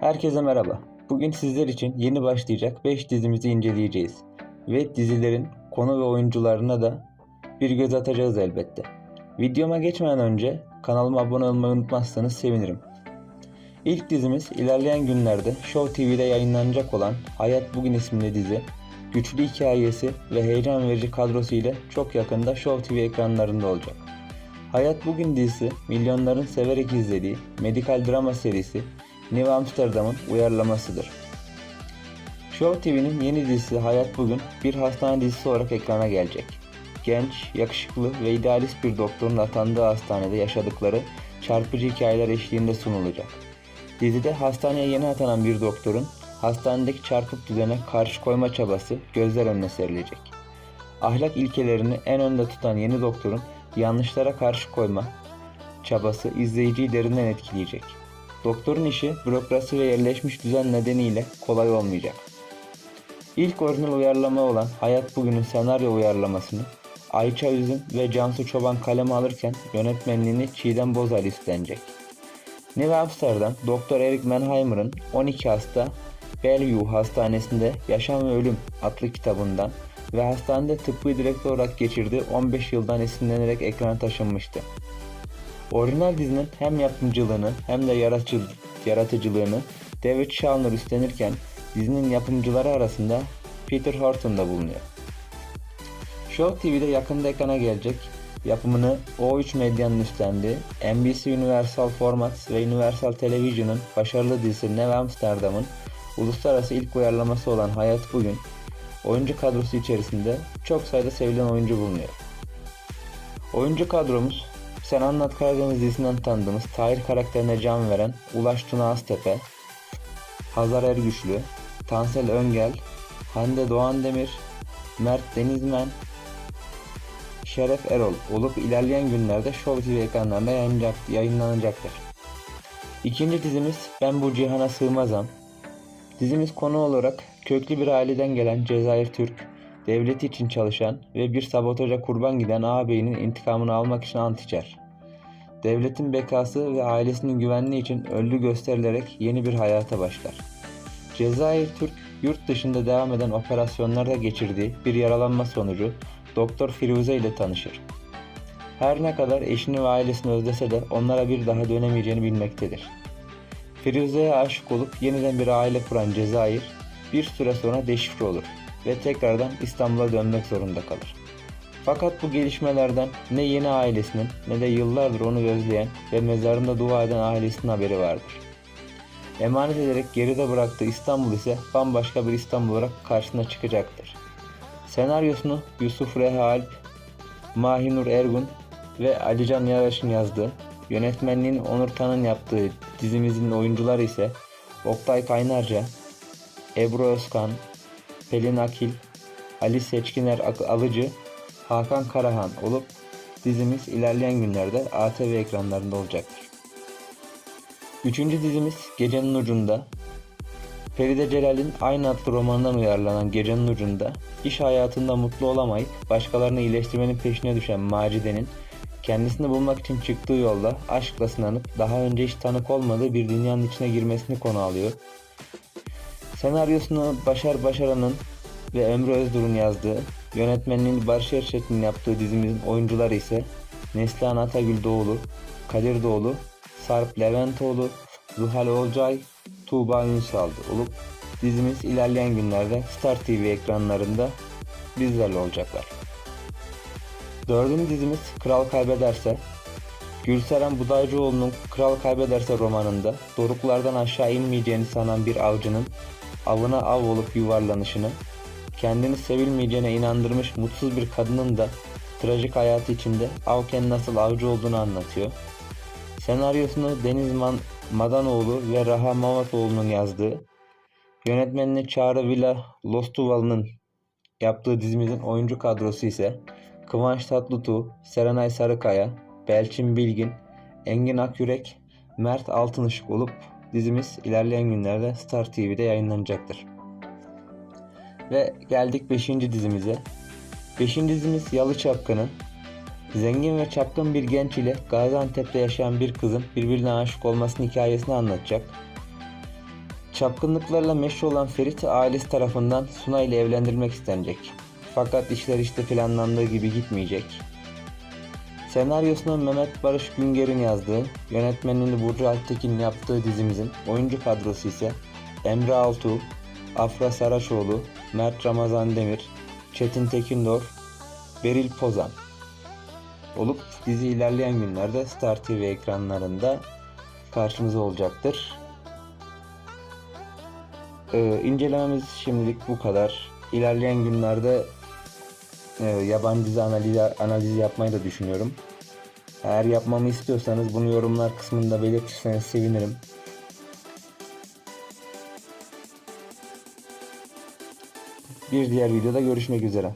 Herkese merhaba. Bugün sizler için yeni başlayacak 5 dizimizi inceleyeceğiz. Ve dizilerin konu ve oyuncularına da bir göz atacağız elbette. Videoma geçmeden önce kanalıma abone olmayı unutmazsanız sevinirim. İlk dizimiz ilerleyen günlerde Show TV'de yayınlanacak olan Hayat Bugün isimli dizi, güçlü hikayesi ve heyecan verici kadrosu ile çok yakında Show TV ekranlarında olacak. Hayat Bugün dizisi milyonların severek izlediği medikal drama serisi New Amsterdam'ın uyarlamasıdır. Show TV'nin yeni dizisi Hayat Bugün bir hastane dizisi olarak ekrana gelecek. Genç, yakışıklı ve idealist bir doktorun atandığı hastanede yaşadıkları çarpıcı hikayeler eşliğinde sunulacak. Dizide hastaneye yeni atanan bir doktorun hastanedeki çarpık düzene karşı koyma çabası gözler önüne serilecek. Ahlak ilkelerini en önde tutan yeni doktorun yanlışlara karşı koyma çabası izleyiciyi derinden etkileyecek. Doktorun işi bürokrasi ve yerleşmiş düzen nedeniyle kolay olmayacak. İlk orijinal uyarlama olan Hayat Bugün'ün senaryo uyarlamasını Ayça Üzüm ve Cansu Çoban kaleme alırken yönetmenliğini Çiğdem Bozal üstlenecek. New Amsterdam, Doktor Eric Mannheimer'ın 12 hasta Bellevue Hastanesi'nde Yaşam ve Ölüm adlı kitabından ve hastanede tıbbi direktör olarak geçirdiği 15 yıldan esinlenerek ekrana taşınmıştı. Orijinal dizinin hem yapımcılığını hem de yaratıcı, yaratıcılığını David Shalner üstlenirken dizinin yapımcıları arasında Peter Horton da bulunuyor. Show TV'de yakında ekrana gelecek yapımını O3 Medya'nın üstlendiği NBC Universal Formats ve Universal Television'ın başarılı dizisi New Amsterdam'ın uluslararası ilk uyarlaması olan Hayat Bugün oyuncu kadrosu içerisinde çok sayıda sevilen oyuncu bulunuyor. Oyuncu kadromuz Sen Anlat Karadeniz dizisinden tanıdığımız Tahir karakterine can veren Ulaş Tuna Aztepe, Hazar Ergüçlü, Tansel Öngel, Hande Doğan Demir, Mert Denizmen, Şeref Erol olup ilerleyen günlerde Show TV ekranlarında yayınlanacak, yayınlanacaktır. İkinci dizimiz Ben Bu Cihana Sığmazam. Dizimiz konu olarak köklü bir aileden gelen Cezayir Türk, devleti için çalışan ve bir sabotaja kurban giden ağabeyinin intikamını almak için ant içer. Devletin bekası ve ailesinin güvenliği için öldü gösterilerek yeni bir hayata başlar. Cezayir Türk, yurt dışında devam eden operasyonlarda geçirdiği bir yaralanma sonucu Doktor Firuze ile tanışır. Her ne kadar eşini ve ailesini özlese de onlara bir daha dönemeyeceğini bilmektedir. Firuze'ye aşık olup yeniden bir aile kuran Cezayir bir süre sonra deşifre olur ve tekrardan İstanbul'a dönmek zorunda kalır. Fakat bu gelişmelerden ne yeni ailesinin ne de yıllardır onu özleyen ve mezarında dua eden ailesinin haberi vardır. Emanet ederek geride bıraktığı İstanbul ise bambaşka bir İstanbul olarak karşısına çıkacaktır. Senaryosunu Yusuf Reha Alp, Mahinur Ergun ve Alican Yaraş'ın yazdığı, yönetmenliğini Onur Tan'ın yaptığı dizimizin oyuncuları ise Oktay Kaynarca, Ebru Özkan, Pelin Akil, Ali Seçkiner Alıcı, Hakan Karahan olup dizimiz ilerleyen günlerde ATV ekranlarında olacaktır. Üçüncü dizimiz Gecenin Ucunda. Feride Celal'in aynı adlı romanından uyarlanan Gecenin Ucunda, iş hayatında mutlu olamayıp başkalarını iyileştirmenin peşine düşen Macide'nin kendisini bulmak için çıktığı yolda aşkla sınanıp daha önce hiç tanık olmadığı bir dünyanın içine girmesini konu alıyor. Senaryosunu Başar Başaran'ın ve Ömrü Özdur'un yazdığı, yönetmenliğini Barış Erçetin'in yaptığı dizimizin oyuncuları ise Neslihan Atagül Doğulu, Kadir Doğulu, Sarp Leventoğlu, Zuhal Olcay, Tuğba Ünsal'dı olup dizimiz ilerleyen günlerde Star TV ekranlarında bizlerle olacaklar. Dördüncü dizimiz Kral Kaybederse, Gülseren Budaycıoğlu'nun Kral Kaybederse romanında doruklardan aşağı inmeyeceğini sanan bir avcının avına av olup yuvarlanışını, kendini sevilmeyeceğine inandırmış mutsuz bir kadının da trajik hayatı içinde avken nasıl avcı olduğunu anlatıyor. Senaryosunu Deniz Man Madanoğlu ve Raha Mamatoğlu'nun yazdığı, yönetmenini Çağrı Villa Lostuvalı'nın yaptığı dizimizin oyuncu kadrosu ise Kıvanç Tatlıtuğ, Serenay Sarıkaya, Belçin Bilgin, Engin Akyürek, Mert Altınışık olup dizimiz ilerleyen günlerde Star TV'de yayınlanacaktır. Ve geldik 5. dizimize. 5. dizimiz Yalı Çapkını. Zengin ve çapkın bir genç ile Gaziantep'te yaşayan bir kızın birbirine aşık olmasının hikayesini anlatacak. Çapkınlıklarla meşhur olan Ferit ailesi tarafından Suna ile evlendirilmek istenecek. Fakat işler işte planlandığı gibi gitmeyecek. Senaryosunu Mehmet Barış Günger'in yazdığı, yönetmenliğini Burcu Alptekin'in yaptığı dizimizin oyuncu kadrosu ise Emre Altuğ, Afra Saraçoğlu, Mert Ramazan Demir, Çetin Tekindor, Beril Pozan olup dizi ilerleyen günlerde Star TV ekranlarında karşımıza olacaktır. Ee, incelememiz şimdilik bu kadar. İlerleyen günlerde e, yabancı dizi analizi, analizi yapmayı da düşünüyorum. Eğer yapmamı istiyorsanız bunu yorumlar kısmında belirtirseniz sevinirim. Bir diğer videoda görüşmek üzere.